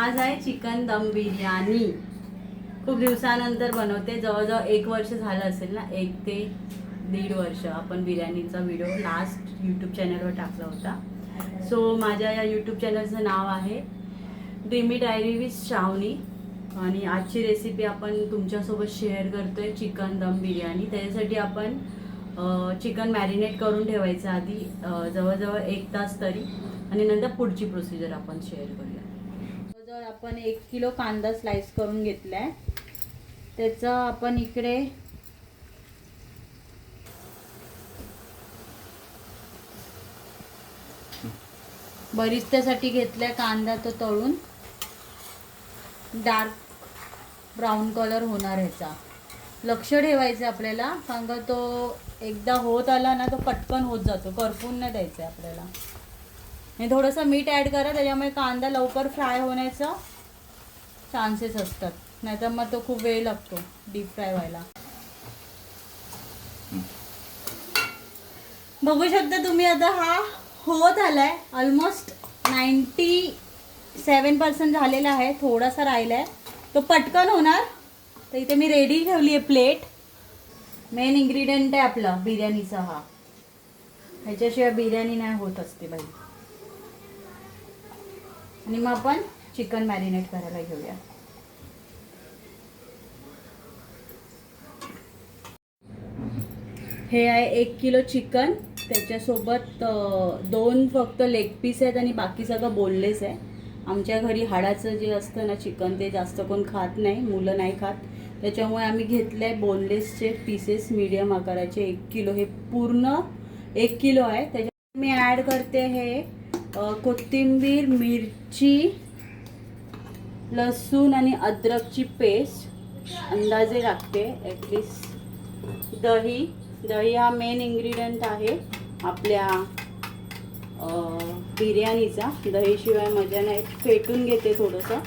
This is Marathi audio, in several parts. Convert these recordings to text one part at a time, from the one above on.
आज आहे चिकन दम बिर्याणी. खूप दिवसानंतर बनवते. जवळजवळ एक वर्ष झालं असेल ना एक ते दीड वर्ष आपण बिर्याणीचा व्हिडिओ लास्ट यूट्यूब चॅनलवर टाकला होता. सो माझ्या या यूट्यूब चॅनलचं नाव आहे ड्रीमी डायरी विथ श्रावणी आणि आजची रेसिपी आपण तुमच्यासोबत शेअर करतोय चिकन दम बिर्याणी. त्याच्यासाठी आपण चिकन मॅरिनेट करून ठेवायचं आधी जवळजवळ एक तास तरी. आणि नंतर पुढची प्रोसिजर आपण शेअर करूया. तर आपण एक किलो कांदा स्लाइस करून घेतलाय. त्याचं आपण इकडे बरिस्त्यासाठी घेतलाय कांदा तो तळून. डार्क ब्राऊन कलर होणार ह्याचा. लक्ष ठेवायचं आपल्याला कारण का तो एकदा होत आला ना तो पटकन होत जातो. करपून नाही द्यायचा आपल्याला. आणि थोडंसं मीठ ॲड करा त्याच्यामुळे कांदा लवकर फ्राय होण्याचा चान्सेस असतात. नाहीतर मग तो खूप वेळ लागतो डीप फ्राय व्हायला. बघू शकता तुम्ही आता हा होत आलाय. ऑलमोस्ट नाईन्टी सेवन पर्सेंट झालेला आहे. थोडासा राहिला आहे तो पटकन होणार. तर इथे मी रेडी ठेवली आहे प्लेट मेन इन्ग्रेडियंट आहे आपला बिर्याणीचा हा. ह्याच्याशिवाय बिर्याणी नाही होत असते बाई. आणि मग आपण चिकन मॅरिनेट करायला घेऊया. हे आहे एक किलो चिकन. त्याच्यासोबत दोन फक्त लेग पीस आहेत आणि बाकी सगळं बोललेच आहे. आमच्या घरी हाडाचं जे असतं ना चिकन ते जास्त कोण खात नाही मुलं नाही खात. त्याच्यामुळे आम्ही घेतले आहे बोनलेसचे पीसेस मीडियम आकाराचे. एक किलो हे पूर्ण एक किलो आहे. त्याच्यात मी ॲड करते हे कोथिंबीर मिरची लसूण आणि अद्रकची पेस्ट. अंदाजे लागते ॲटलिस्ट दही दही हा मेन इन्ग्रेडियंट आहे आपल्या बिर्याणीचा. दहीशिवाय मजा नाही. फेटून घेते थोडंसं.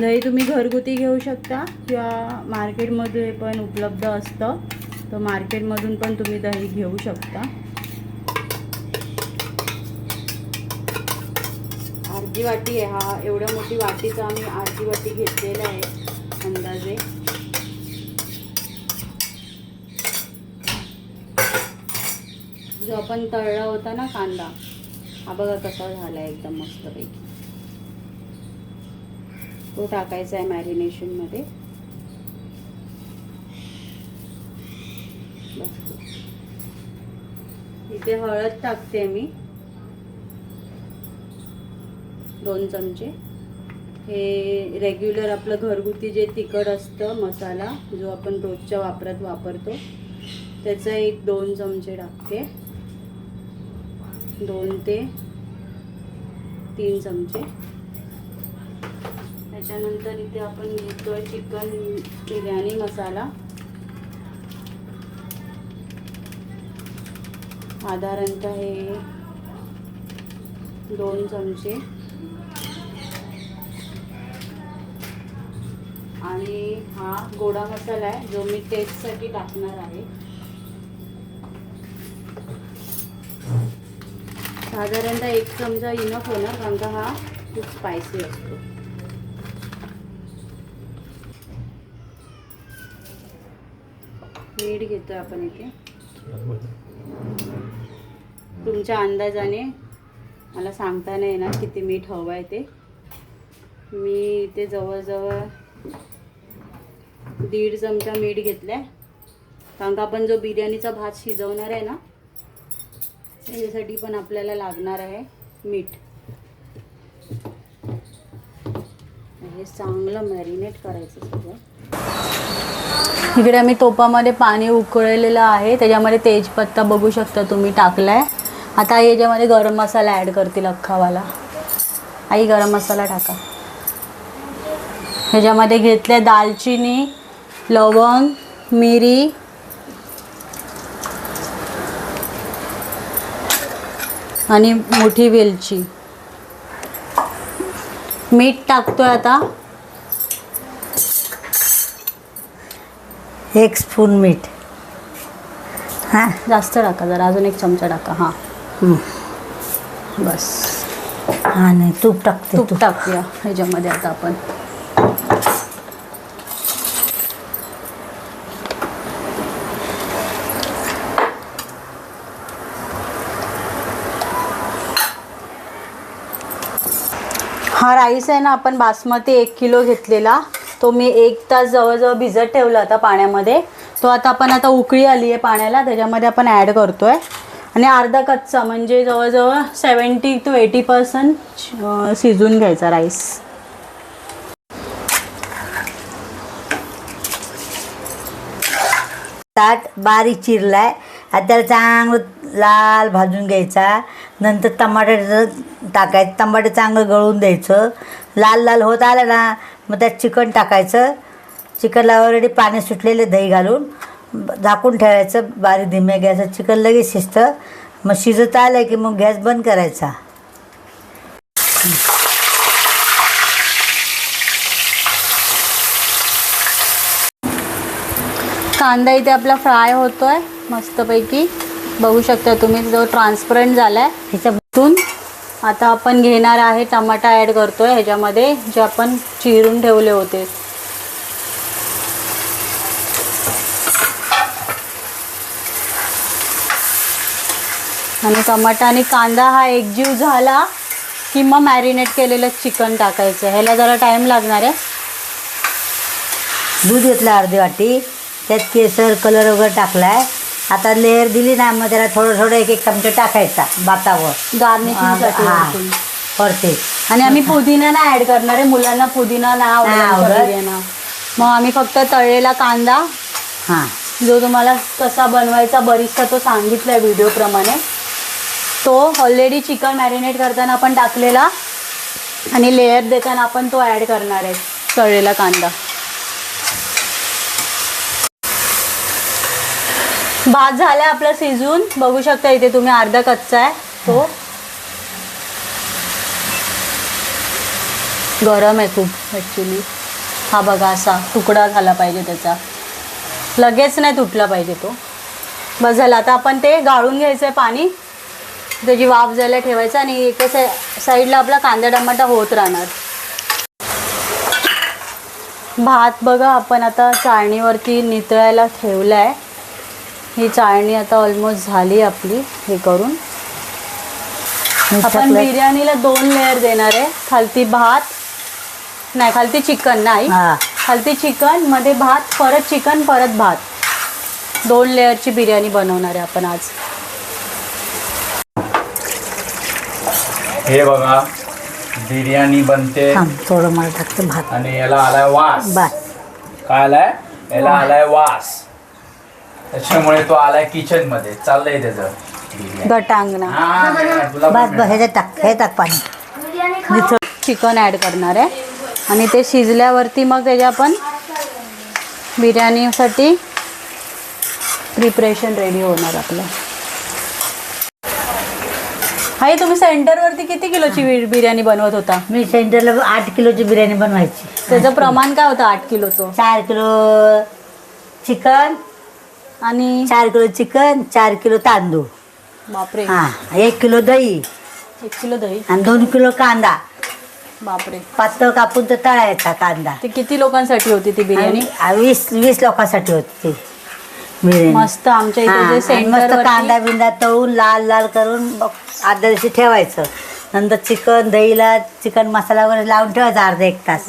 दही तुम्ही घरगुती घेऊ शकता किंवा मार्केटमध्ये पण उपलब्ध असतं. तर मार्केटमधून पण तुम्ही दही घेऊ शकता. अर्धी वाटी आहे. हा एवढ्या मोठी वाटीचा आम्ही अर्धी वाटी घेतलेला आहे अंदाजे. जो आपण तळला होता ना कांदा हा बघा कसा झाला एकदम मस्तपैकी. तो टाकायचा आहे मॅरिनेशनमध्ये. इथे हळद टाकते मी. दोन चमचे. हे रेग्युलर आपलं घरगुती जे तिखट असतं मसाला जो आपण रोजच्या वापरात वापरतो त्याचा एक दोन चमचे टाकते. दोन ते तीन चमचे. त्याच्यानंतर इथे आपण घेतोय चिकन बिर्याणी मसाला. साधारणतः हे दोन चमचे. आणि हा गोडा मसाला आहे जो मी टेस्टसाठी टाकणार आहे. साधारणतः एक चमचा इनफ होणार कारण का हा खूप स्पायसी असतो. मीठ घेतो आपण इथे. तुमच्या अंदाजाने मला सांगता नाही ना किती मीठ हवं आहे ते. मी इथे जवळजवळ दीड चमचा मीठ घेतलाय. कारण का आपण जो बिर्याणीचा भात शिजवणार आहे ना त्याच्यासाठी पण आपल्याला लागणार आहे मीठ. हे चांगलं मॅरिनेट करायचं सगळं. इकडे आम्ही तोपामध्ये पाणी उकळलेलं आहे. त्याच्यामध्ये तेजपत्ता बघू शकता तुम्ही टाकलाय. आता आई याच्यामध्ये गरम मसाला ॲड करतील अख्खावाला आई गरम मसाला टाका. ह्याच्यामध्ये घेतले दालचिनी लवंग मिरी आणि मोठी वेलची. मीठ टाकतोय आता. एक स्पून मीठ. हां जास्त टाका जरा अजून एक चमचा टाका हां. बस. हा नाही तूप टाकते तूप टाकूया. ह्याच्यामध्ये आता आपण. हा राईस आहे ना आपण बासमती एक किलो घेतलेला. तो मी एक तास जवळजवळ भिजत ठेवला होता पाण्यामध्ये. तो आता आपण आता उकळी आली आहे पाण्याला त्याच्यामध्ये आपण ॲड करतोय. आणि अर्धा कच्चा म्हणजे जवळजवळ सेवन्टी टू एटी पर्सेंट शिजून घ्यायचा राईस ताट बारीक चिरलाय. आता त्याला चांगलं लाल भाजून घ्यायचा. नंतर टमाट्याचं टाकायचं. टमाटे चांगलं गळून द्यायचं. लाल लाल होत आलं ना मग त्यात चिकन टाकायचं. चिकनला ऑलरेडी पाणी सुटलेले दही घालून. झाकून ठेवायचं बारीक धीम्या गॅसवर चिकन लगेच शिजतं. मग शिजत आलं की मग गॅस बंद करायचा. कांदा इथे आपला फ्राय होतोय मस्तपैकी. बघू शकता तुम्ही जो ट्रान्सपरंट झालाय. ह्याच्या तून आता आपण घेणार आहे टमाटा ॲड करतोय. ह्याच्यामध्ये जे आपण चिरून ठेवले होते. आणि टमाटा आणि कांदा हा एकजीव झाला की मग मॅरिनेट केलेलं चिकन टाकायचं. ह्याला जरा टाईम लागणार आहे. दूध घेतलं अर्धी वाटी. त्यात केसर कलर वगैरे टाकलाय. आता लेअर दिली ना मग त्याला थोडं थोडं एक एक चमचा टाकायचा भातावर. गार्निशिंगसाठी. परते आणि आम्ही पुदिना ना ऍड करणार आहे. मुलांना पुदिना ना आवडत. मग आम्ही फक्त तळलेला कांदा. हां. जो तुम्हाला कसा बनवायचा बरीचसा तो सांगितलाय व्हिडिओ प्रमाणे. तो ऑलरेडी चिकन मॅरिनेट करताना आपण टाकलेला आणि लेअर देताना आपण तो ऍड करणार आहे तळलेला कांदा. भात झाला आपला शिजून. बघू शकता इथे तुम्ही अर्धा कच्चा आहे तो. गरम आहे खूप ॲक्च्युली हा बघा असा तुकडा झाला पाहिजे त्याचा. लगेच नाही तुटला पाहिजे तो. बस झाला आता आपण ते गाळून घ्यायचं आहे पाणी. त्याची वाफ जायला ठेवायचं आणि एका साई साईडला आपला कांदा टमाटा होत राहणार. भात बघा आपण आता चाळणीवरती नितळायला ठेवला आहे ही चाळणी आता ऑलमोस्ट झाली आपली हे करून. आपण. बिर्याणीला दोन लेअर देणार आहे. खालती भात नाही खालती चिकन नाही. हा. खालती चिकनमध्ये भात परत चिकन परत भात. दोन लेअरची बिर्याणी बनवणार आहे आपण आज. हे बघा बिर्याणी बनते. थांब थोडं मला टाकतं भात. आणि याला आलाय वास. बस काय आलाय? याला आलाय वास. त्याच्यामुळे तो आलाय किचनमध्ये. चाललंय त्याचं बिर्याणी. गटांगणा. हा, तुला बस पण बस ह्याच्यात टाक हे टाक पाणी. चिकन ॲड करणार आहे. आणि ते शिजल्यावरती मग त्याच्या आपण बिर्याणीसाठी प्रिपरेशन रेडी होणार आपलं. हाय तुम्ही सेंटरवरती किती किलोची बि- बिर्याणी बनवत होता? मी सेंटरला आठ किलोची बिर्याणी बनवायची. त्याचं प्रमाण काय होतं आठ किलोचं चार किलो चिकन आणि? चार किलो चिकन चार किलो तांदूळ. बापरे. हा एक किलो दही. एक किलो दही? आणि दोन किलो कांदा. बापरे. पातळ कापून तर तळायचा कांदा. ते किती लोकांसाठी होती ती बिर्याणी? आणि वीस वीस लोकांसाठी होती ती. मस्त आमच्या इथे जे आणि मस्त कांदा बिंदा तळून लाल लाल करून मग आदल्या दिवशी ठेवायचं. नंतर चिकन दहीला चिकन मसाला वगैरे लावून ठेवायचा अर्धा एक तास.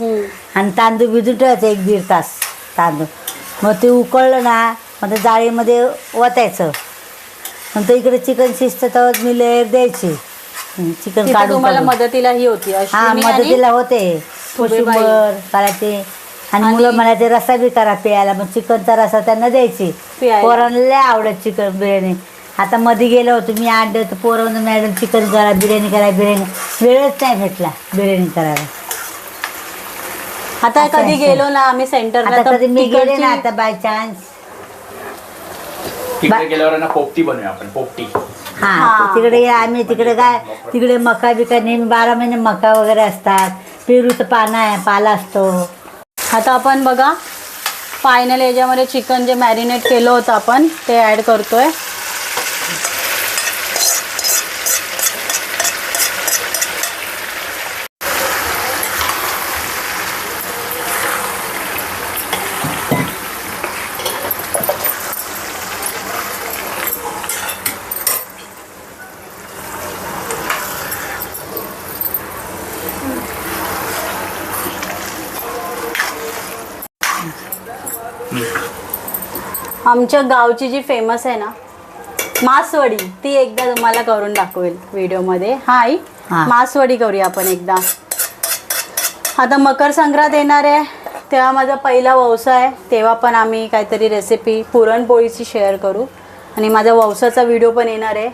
आणि तांदूळ भिजून ठेवायचं एक दीड तास तांदूळ. मग ते उकळलं ना मग ते जाळीमध्ये ओतायचं. नंतर इकडे चिकन शिजतं तर मी लेअर द्यायची. चिकन तिथे काढून तुम्हाला काढून. मदतीला ही होती हा अश्विनी आणि मदतीला होते. कोशिंबर करायचे आणि मुलं म्हणायचे रस्सा बी करा प्यायला. मग चिकनचा रस्सा त्यांना द्यायची. प्यायला. पोरांना लय आवडत चिकन बिर्याणी. आता मध्ये गेलो होतो मी आठ दिवस पोरं म्हणून मॅडम चिकन करा बिर्याणी करा बिर्याणी. वेळच नाही भेटला बिर्याणी करायला. आता असं कधी आहे. गेलो ना आम्ही सेंटरला आता कधी मी गेले ना आता बाय चान्स तिकडे गेल्यावर ना पोपटी बनवूया आपण पोपटी. हा हा. तिकडे या आम्ही तिकडे काय तिकडे मका बिका नेहमी बारा महिने मका वगैरे असतात. पेरूचं पानं आहे पाला असतो. आता आपण बघा फायनल याच्यामध्ये चिकन जे मॅरिनेट केलं होतं आपण ते ॲड करतो आहे आमच्या गावची जी फेमस आहे ना मासवडी ती एकदा तुम्हाला करून दाखवेल व्हिडिओमध्ये. हा आई? हा. मासवडी करूया आपण एकदा. आता मकर संक्रांत येणार आहे तेव्हा माझा पहिला व्यवसाय आहे तेव्हा पण आम्ही काहीतरी रेसिपी पुरणपोळीची शेअर करू. आणि माझा वंसाचा व्हिडिओ पण येणार आहे.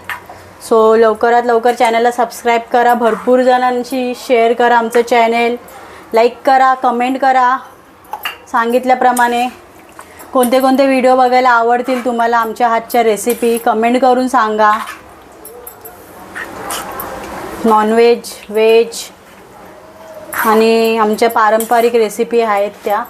सो लवकरात लवकर चॅनलला सबस्क्राईब करा भरपूर जणांशी शेअर करा आमचं चॅनेल लाईक करा कमेंट करा. सांगितल्याप्रमाणे कोणते कोणते व्हिडिओ बघायला आवडतील तुम्हाला? आमच्या हातच्या रेसिपी कमेंट करून सांगा. नॉनव्हेज व्हेज आणि आमच्या पारंपरिक रेसिपी आहेत त्या.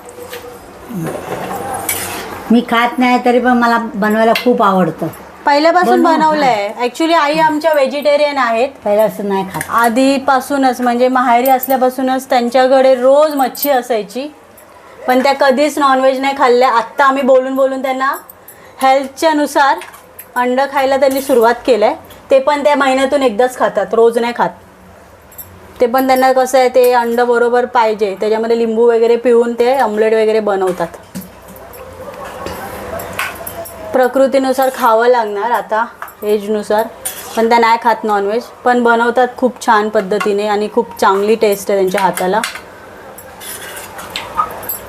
मी खात नाही तरी पण मला बनवायला खूप आवडतं. पहिल्यापासून बनव, बनवलंय. ॲक्च्युली आई आमच्या व्हेजिटेरियन आहेत. पहिल्यापासून नाही खात. आधीपासूनच म्हणजे माहेरी असल्यापासूनच त्यांच्याकडे रोज मच्छी असायची. पण त्या कधीच नॉनव्हेज नाही खाल्ल्या. आत्ता आम्ही बोलून बोलून त्यांना हेल्थच्या नुसार अंड खायला त्यांनी सुरुवात केलं आहे ते पण त्या महिन्यातून एकदाच खातात. रोज नाही खात. ते पण त्यांना कसं आहे ते अंडं बरोबर पाहिजे. त्याच्यामध्ये लिंबू वगैरे पिऊन ते ऑमलेट वगैरे बनवतात. प्रकृतीनुसार खावं लागणार आता एजनुसार पण त्या नाही खात नॉनव्हेज पण बनवतात खूप छान पद्धतीने आणि खूप चांगली टेस्ट आहे त्यांच्या हाताला.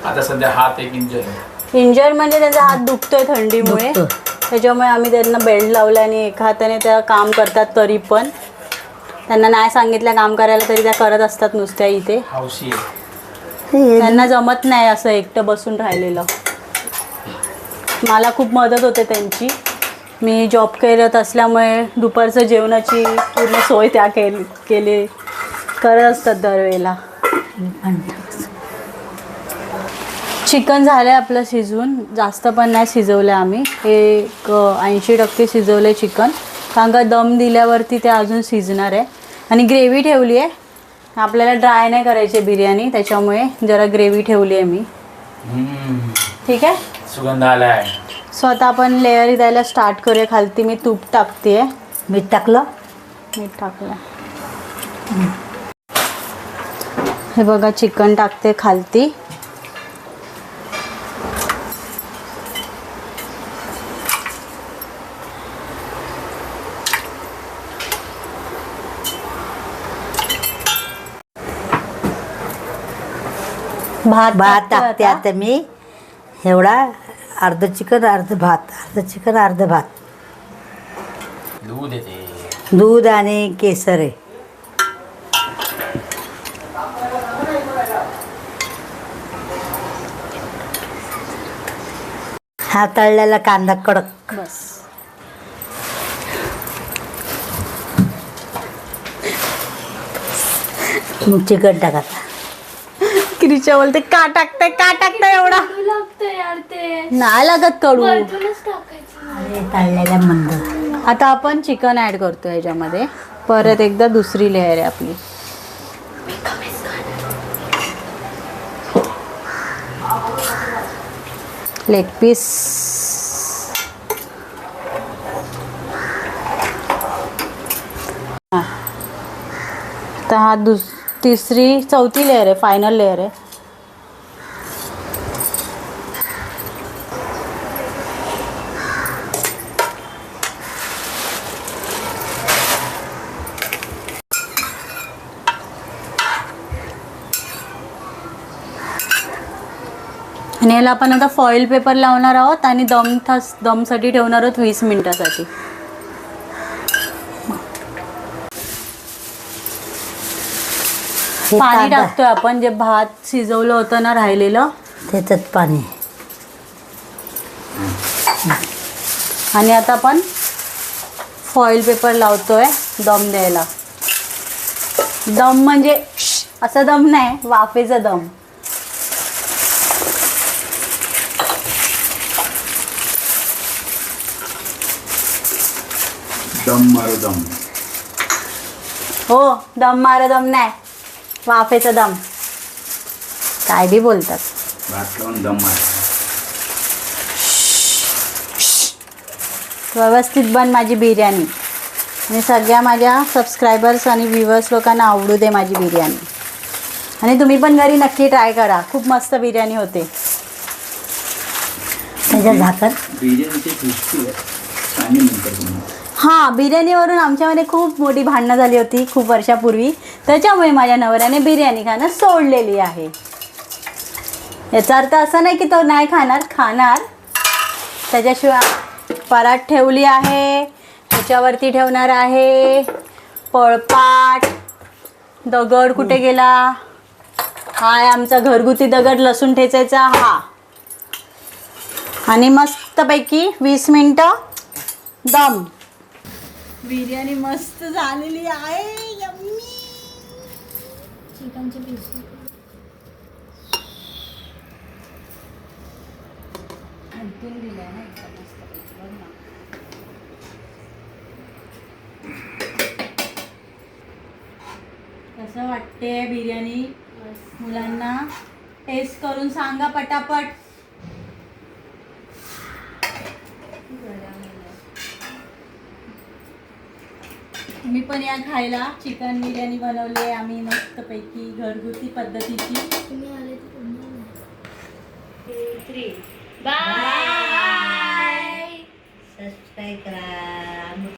आता सध्या हात एक आहे. इंजर म्हणजे त्यांचा हात दुखतोय थंडीमुळे. दुखतो. त्याच्यामुळे आम्ही त्यांना बेल्ट लावला आणि एका हाताने त्या काम करतात तरी पण. त्यांना नाही सांगितलं काम करायला तरी त्या करत असतात नुसत्या इथे. हौशी आहे. त्यांना जमत नाही असं एकटं बसून राहिलेलं. मला खूप मदत होते त्यांची. मी जॉब करत असल्यामुळे दुपारचं जेवणाची पूर्ण सोय त्या केली केली. करत असतात दरवेळेला. चिकन झालं आहे आपलं शिजवून जास्त पण नाही शिजवलं आम्ही. एक ऐंशी टक्के शिजवलं आहे चिकन. कारण का दम दिल्यावरती ते अजून शिजणार आहे. आणि ग्रेव्ही ठेवली आहे. आपल्याला ड्राय नाही करायची बिर्याणी त्याच्यामुळे जरा ग्रेव्ही ठेवली आहे मी. हम्म. ठीक आहे? सुगंध आलाय. सो आता आपण लेअर द्यायला स्टार्ट करूया. खालती मी तूप टाकते मीठ टाकलं? मीठ टाकलं. हे बघा चिकन टाकते खालती. भात भात टाकते आता. मी. एवढा अर्ध चिकन अर्ध भात. अर्ध चिकन अर्ध भात. दूध येते. दूध आणि केसर आहे. हा तळलेला कांदा कडक. बस. चिकन टाकायचा क्रिच्या बोलते का टाकताय का टाकताय एवढा? लागतं यार ते. नाही लागत कडू वरतूनच टाकायचं हे तळलेला मंद. आता आपण चिकन ऍड करतो याच्यामध्ये. परत एकदा दुसरी लेअर आहे आपली. लेग पीस तर हा दुस तिसरी चौथी लेअर आहे फायनल लेअर आहे. आणि याला आपण आता फॉईल पेपर लावणार आहोत आणि दम थास दमसाठी ठेवणार आहोत वीस मिनिटासाठी. हे पाणी कांदा टाकतोय आपण जे भात शिजवलं होतं ना राहिलेलं. त्याच्यात पाणी. आणि आता आपण फॉईल पेपर लावतोय दम द्यायला. दम म्हणजे असा दम नाही वाफेचा दम. दम मारो दम. हो दम मारा दम नाही. वाफेचा दम. काय बी बोलतात. भात लावून दम मार व्यवस्थित बन माझी बिर्याणी. आणि सगळ्या माझ्या सबस्क्रायबर्स आणि व्ह्युअर्स लोकांना आवडू दे माझी बिर्याणी. आणि तुम्ही पण घरी नक्की ट्राय करा. खूप मस्त बिर्याणी होते. ह्याच्यात झाकण बिर्याणीची आहे. सांगेन नंतर हां बिर्याणीवरून आमच्यामध्ये खूप मोठी भांडणं झाली होती खूप वर्षापूर्वी. त्याच्यामुळे माझ्या नवऱ्याने बिर्याणी खाणं सोडलेली आहे. याचा अर्थ असा नाही की तो नाही खाणार खाणार. त्याच्याशिवाय परात ठेवली आहे त्याच्यावरती ठेवणार आहे पळपाट दगड कुठे गेला? हा आमचा घरगुती दगड लसूण ठेचायचा हा. आणि मस्तपैकी वीस मिनटं दम. बिर्याणी मस्त झालेली आहे. यम्मी. चिकनचे पीस हलतून दिलंय ना एकदम मस्तपैकी बघ ना. कसं वाटते बिर्याणी? मुलांना टेस्ट करून सांगा पटापट. मी पण या खायला. चिकन बिर्याणी बनवली आहे आम्ही मस्तपैकी घरगुती पद्धतीची. सबस्क्राईब करा.